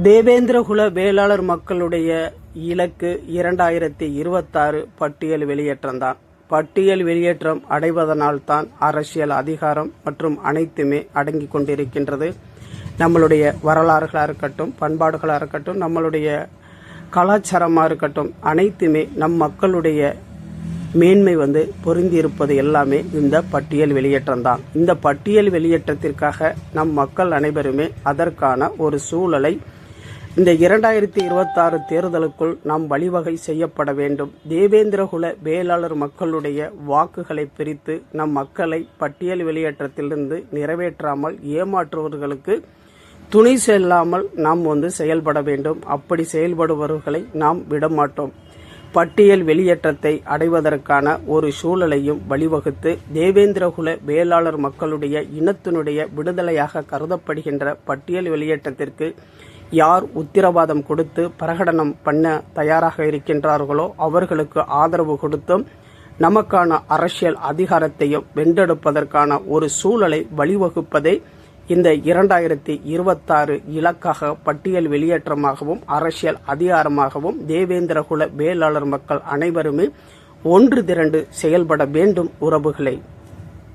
தேவேந்திரகுல வேளாளர் மக்களுடைய இலக்கு இரண்டாயிரத்தி இருபத்தாறு பட்டியல் வெளியேற்றம்தான். பட்டியல் வெளியேற்றம் அடைவதனால்தான் அரசியல் அதிகாரம் மற்றும் அனைத்துமே அடங்கி கொண்டிருக்கின்றது. நம்மளுடைய வரலாறுகளாக இருக்கட்டும் பண்பாடுகளாக இருக்கட்டும் நம்மளுடைய கலாச்சாரமாக இருக்கட்டும் அனைத்துமே நம் மக்களுடைய மேன்மை வந்து பொருந்தி இருப்பது எல்லாமே இந்த பட்டியல் வெளியேற்றம்தான். இந்த பட்டியல் வெளியேற்றத்திற்காக நம் மக்கள் அனைவருமே அதற்கான ஒரு சூழலை இந்த இரண்டாயிரத்தி இருபத்தாறு தேர்தலுக்குள் நாம் வழிவகை செய்யப்பட வேண்டும். தேவேந்திரகுல வேளாளர் மக்களுடைய வாக்குகளை பிரித்து நம் மக்களை பட்டியல் வெளியேற்றத்திலிருந்து நிறைவேற்றாமல் ஏமாற்றுவர்களுக்கு துணை செல்லாமல் நாம் வந்து செயல்பட வேண்டும். அப்படி செயல்படுபவர்களை நாம் விடமாட்டோம். பட்டியல் வெளியேற்றத்தை அடைவதற்கான ஒரு சூழலையும் வழிவகுத்து தேவேந்திரகுல வேளாளர் மக்களுடைய இனத்தினுடைய விடுதலையாக கருதப்படுகின்ற பட்டியல் வெளியேற்றத்திற்கு யார் உத்தரவாதம் கொடுத்து பிரகடனம் பண்ண தயாராக இருக்கின்றார்களோ அவர்களுக்கு ஆதரவு கொடுத்தும் நமக்கான அரசியல் அதிகாரத்தையும் வென்றெடுப்பதற்கான ஒரு சூழலை வழிவகுப்பதை இந்த இரண்டாயிரத்தி இருபத்தாறு இலக்காக பட்டியல் வெளியேற்றமாகவும் அரசியல் அதிகாரமாகவும் தேவேந்திரகுல வேளாளர் மக்கள் அனைவருமே ஒன்று திரண்டு செயல்பட வேண்டும் உறவுகளை.